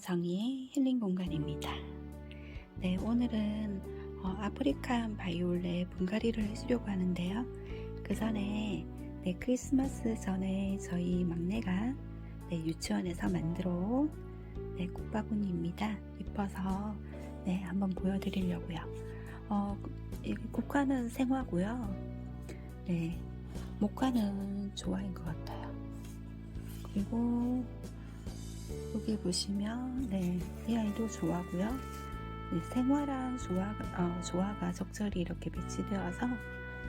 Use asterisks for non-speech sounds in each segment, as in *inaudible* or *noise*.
정의의 힐링 공간입니다. 네, 오늘은 어, 아프리칸 바이올렛 분갈이를 해주려고 하는데요. 그 전에 네, 크리스마스 전에 저희 막내가 네, 유치원에서 만들어 온 네, 국바구니입니다. 이뻐서 네, 한번 보여드리려고요. 어, 이 국화는 생화고요. 네, 목화는 좋아인 것 같아요. 그리고 여기 보시면 네, 이 아이도 좋아하고요. 네, 생화랑 조화가, 어, 조화가 적절히 이렇게 배치되어서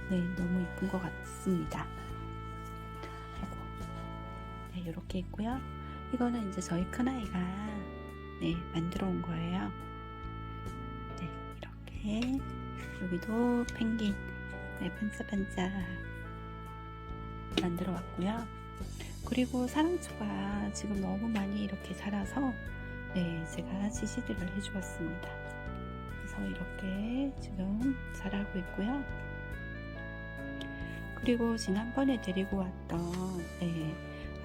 네, 너무 이쁜 것 같습니다. 아이고, 네, 이렇게 있고요. 이거는 이제 저희 큰아이가 네, 만들어 온 거예요. 네, 이렇게 여기도 펭귄 네, 반짝반짝 만들어 왔고요. 그리고 사랑초가 지금 너무 많이 이렇게 자라서 네, 제가 지시들을 해주었습니다. 그래서 이렇게 지금 자라고 있고요. 그리고 지난번에 데리고 왔던 네,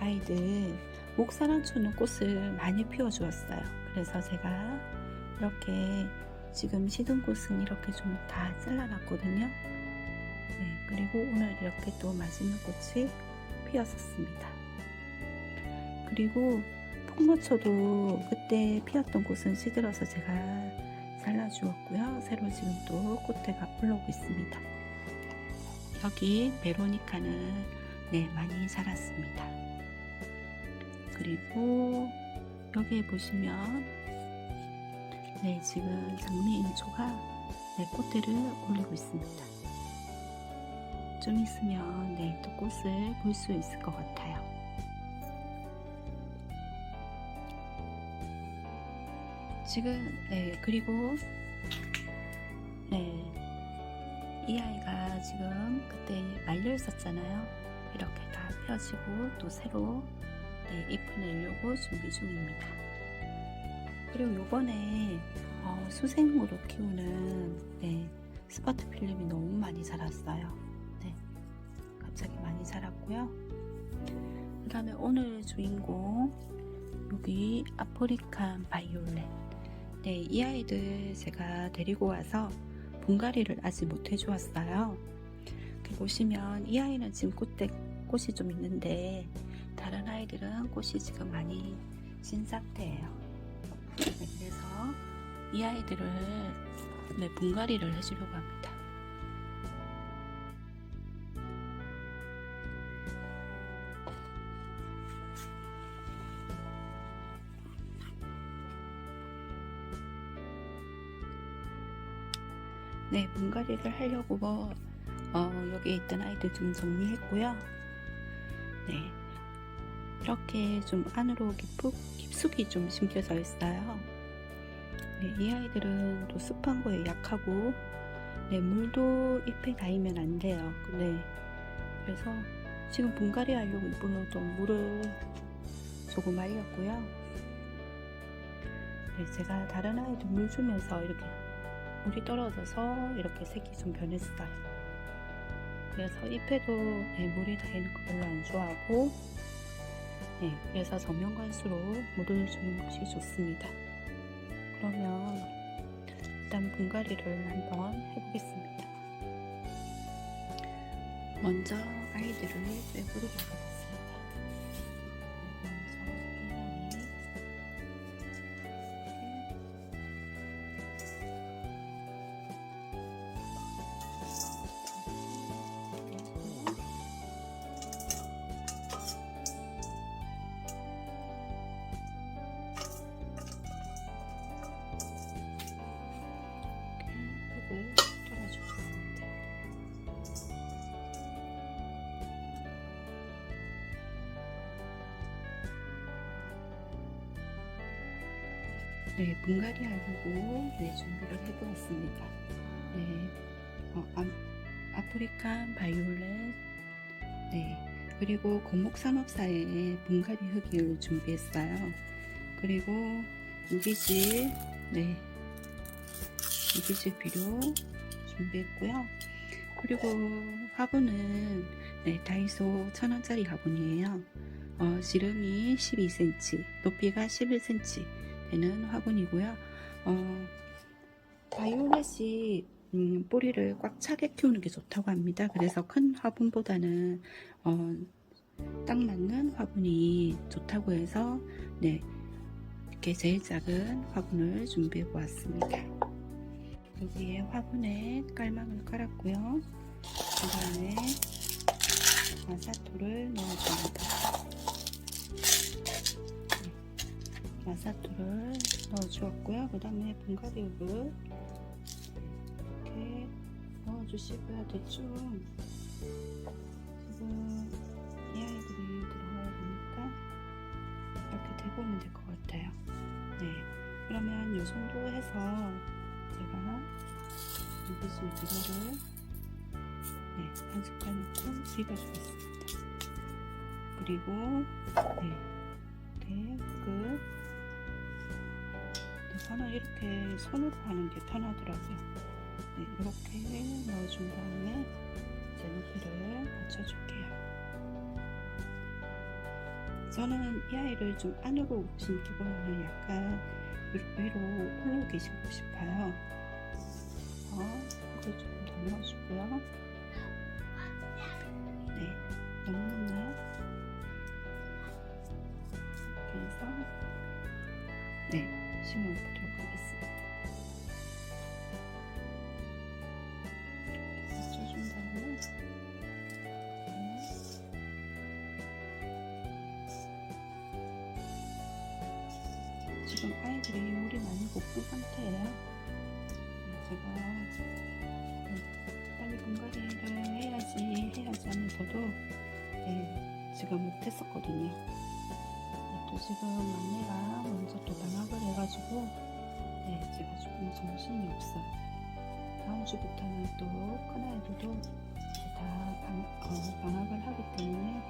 아이들 목사랑초는 꽃을 많이 피워주었어요. 그래서 제가 이렇게 지금 시든 꽃은 이렇게 좀 다 잘라놨거든요. 네, 그리고 오늘 이렇게 또 맛있는 꽃이 피었었습니다. 그리고 폭로초도 그때 피었던 꽃은 시들어서 제가 잘라주었고요. 새로 지금 또 꽃대가 올라오고 있습니다. 여기 베로니카는 네, 많이 자랐습니다. 그리고 여기에 보시면 네, 지금 장미인초가 네, 꽃대를 올리고 있습니다. 좀 있으면 네, 또 꽃을 볼 수 있을 것 같아요. 지금 네 그리고 네 이 아이가 지금 그때 말려 있었잖아요. 이렇게 다 펴지고 또 새로 네, 잎을 내려고 준비 중입니다. 그리고 요번에 어, 수생으로 키우는 네, 스파트 필름이 너무 많이 자랐어요. 네, 갑자기 많이 자랐고요. 그 다음에 오늘 주인공 여기 아프리칸 바이올렛 네, 이 아이들 제가 데리고 와서 분갈이를 아직 못 해주었어요. 보시면 이 아이는 지금 꽃대, 꽃이 좀 있는데 다른 아이들은 꽃이 지금 많이 진 상태예요. 네, 그래서 이 아이들을 네, 분갈이를 해주려고 합니다. 네, 분갈이를 하려고 뭐, 어, 여기 있던 아이들 좀 정리했고요. 네, 이렇게 좀 안으로 깊숙, 깊숙이 좀 심겨져 있어요. 네, 이 아이들은 또 습한 거에 약하고, 네, 물도 잎에 닿으면 안 돼요. 네, 그래서 지금 분갈이 하려고 이번에도 물을 조금 말렸고요. 네, 제가 다른 아이들 물 주면서 이렇게 물이 떨어져서 이렇게 색이 좀 변했어요. 그래서 잎에도 네, 물이 닿이는 거 별로 안 좋아하고 네, 그래서 저면관수로 물을 주는 것이 좋습니다. 그러면 일단 분갈이를 한번 해보겠습니다. 먼저 아이들을 빼보도록 하겠습니다. 네, 분갈이 하려고 네, 준비를 해보았습니다. 네, 어, 아, 아프리칸 바이올렛, 네, 그리고 고목산업사의 분갈이 흙을 준비했어요. 그리고 무기질, 네, 무기질 비료 준비했고요. 그리고 화분은 네, 다이소 천원짜리 화분이에요. 어, 지름이 12cm, 높이가 11cm 되는 화분이고요. 어, 바이올렛이 음, 뿌리를 꽉 차게 키우는 게 좋다고 합니다. 그래서 큰 화분보다는 어, 딱 맞는 화분이 좋다고 해서 네 이렇게 제일 작은 화분을 준비해 보았습니다. 여기에 화분에 깔망을 깔았고요. 그 다음에 마사토를 넣어 마사토를 넣어주었고요. 그 다음에 분갈이육을 이렇게 넣어주시고요. 대충 지금 이 아이들이 들어가야 되니까 이렇게 대보면 될 것 같아요. 네, 그러면 이 정도 해서 제가 여기서 이거를 네, 한 숟갈만큼 비벼주겠습니다. 그리고 네, 이렇게 흙을 네, 저는 이렇게 손으로 하는 게 편하더라고요. 네, 이렇게 넣어준 다음에 높이를 맞춰줄게요. 저는 이 아이를 좀 안으로 심기보다는 약간 위로 홀로 계시고 싶어요. 그래서 흙을 조금 더 넣어주고요. 네, 너무 넣 이렇게 맞춰준 다음에 네. 지금 아이들이 물이 많이 고픈 상태예요. 네, 제가 네, 빨리 분갈이를 해야지 해야지 하면서도 네, 지금 못했었거든요. 지금 막내가 먼저 또 방학을 해가지고 네, 제가 조금 정신이 없어요. 다음 주부터는 또 큰아이들도 다 방, 어, 방학을 하기 때문에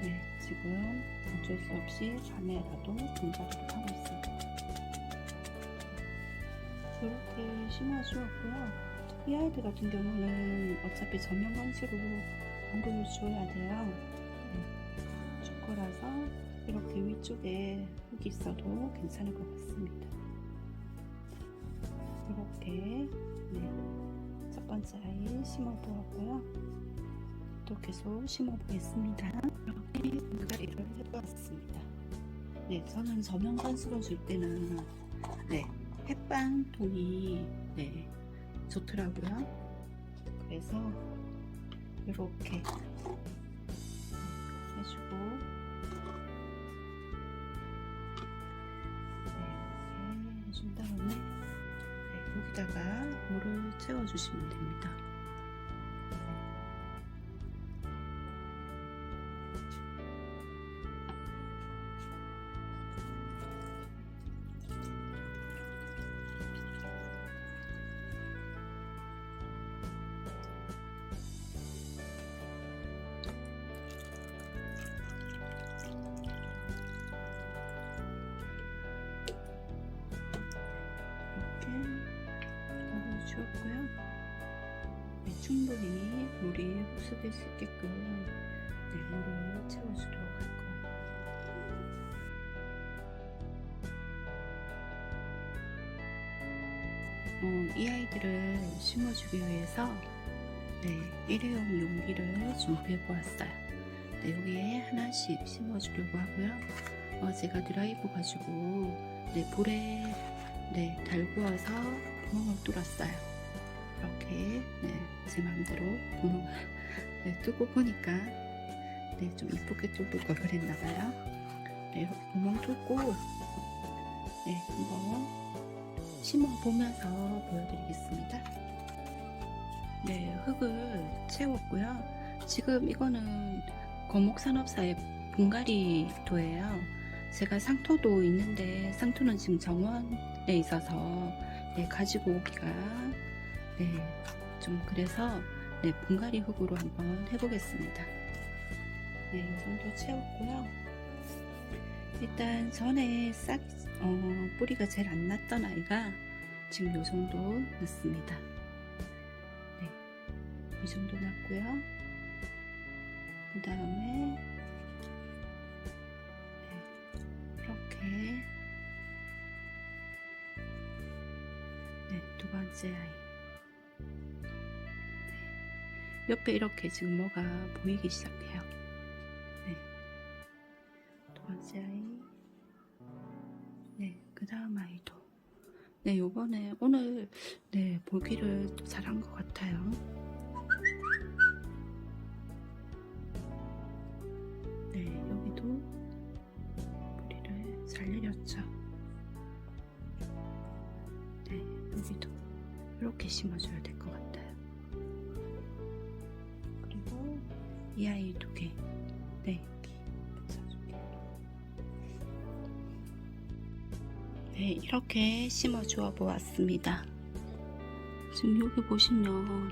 네, 지금 어쩔 수 없이 밤에라도 분갈이를 하고 있습니다. 이렇게 심어주었고요. 이 아이들 같은 경우는 어차피 저명 방식으로 물을 줘야 돼요. 네, 줄 거라서 이렇게 위쪽에 흙이 있어도 괜찮을 것 같습니다. 이렇게 네, 첫 번째 아이 심어보았고요. 또 계속 심어보겠습니다. 이렇게 분갈이를 해보았습니다. 네, 저는 저명 관수로 줄 때는 네, 햇반통이 네, 좋더라고요. 그래서 이렇게 해주고 준 다음에 네, 여기다가 물을 채워주시면 됩니다. 충분히 물이 흡수될 수 있게끔 네, 물을 채워주도록 할 거예요. 어, 이 아이들을 심어주기 위해서 네, 일회용 용기를 준비해 보았어요. 네, 여기에 하나씩 심어주려고 하고요. 어, 제가 드라이브 가지고 네, 볼에 네, 달구어서 구멍을 뚫었어요. 이렇게 네, 제 마음대로 구멍을 네, 뚫고 보니까 네, 좀 이쁘게 뚫을 걸 그랬나 봐요. 네, 이렇게 구멍 뚫고 네, 한번 심어 보면서 보여드리겠습니다. 네, 흙을 채웠고요. 지금 이거는 거목산업사의 분갈이도예요. 제가 상토도 있는데 상토는 지금 정원에 있어서 네, 가지고 오기가 네, 좀 그래서 네, 분갈이 흙으로 한번 해보겠습니다. 네, 이 정도 채웠고요. 일단 전에 싹 어, 뿌리가 제일 안 났던 아이가 지금 이 정도 났습니다. 네, 이 정도 났고요. 그 다음에 네, 이렇게 네, 두 번째 아이. 네. 옆에 이렇게 지금 뭐가 보이기 시작해요. 네. 두 번째 아이. 네, 그 다음 아이도. 네, 요번에 오늘 네, 보기를 또 잘한 것 같아요. 네, 여기도 뿌리를 잘 내렸죠. 네, 여기도 이렇게 심어줘야 될 것 같아요. 이 아이 두 개. 네. 네, 이렇게 심어 주어 보았습니다. 지금 여기 보시면,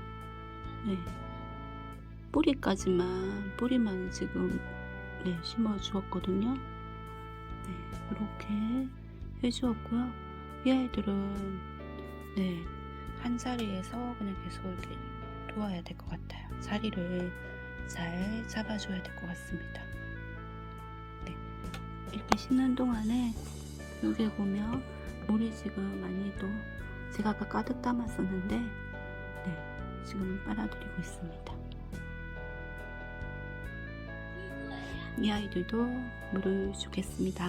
네, 뿌리까지만, 뿌리만 지금, 네, 심어 주었거든요. 네, 이렇게 해 주었고요. 이 아이들은, 네, 한 자리에서 그냥 계속 이렇게 놓아야 될 것 같아요. 자리를 잘 잡아줘야 될 것 같습니다. 네, 이렇게 심는 동안에 여기 보면 물이 지금 많이 또 제가 아까 가득 담았었는데 네 지금 빨아들이고 있습니다 이 아이들도 물을 주겠습니다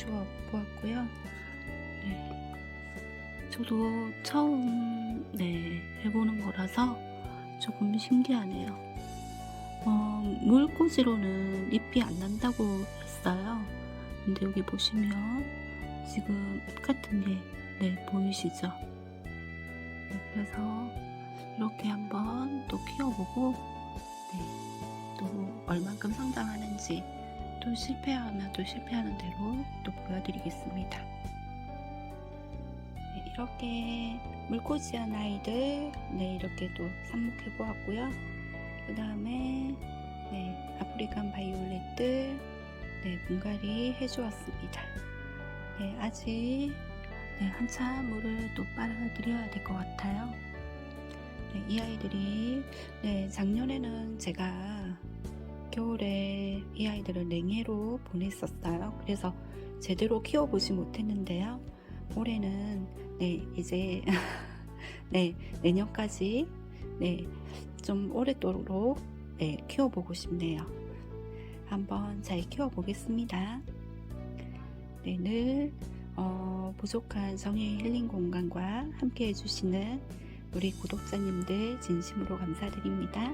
주어 보았고요 네. 저도 처음 네, 해보는 거라서 조금 신기하네요. 어, 물꽂이로는 잎이 안 난다고 했어요. 근데 여기 보시면 지금 잎 같은 게 네, 보이시죠? 네, 그래서 이렇게 한번 또 키워보고 네, 또 얼만큼 성장하는지 또 실패하면 또 실패하는 대로 또 보여드리겠습니다. 네, 이렇게 물꽂이한 아이들 네 이렇게 또 삽목해 보았고요. 그 다음에 네 아프리칸 바이올렛들 네 분갈이 해주었습니다. 네 아직 네, 한참 물을 또 빨아들여야 될 것 같아요. 네, 이 아이들이 네 작년에는 제가 겨울에 이 아이들을 냉해로 보냈었어요. 그래서 제대로 키워보지 못했는데요. 올해는 네 이제 *laughs* 네 내년까지 네좀 오랫도록 네 키워보고 싶네요. 한번 잘 키워보겠습니다. 네, 늘 어, 부족한 정의 힐링 공간과 함께 해주시는 우리 구독자님들 진심으로 감사드립니다.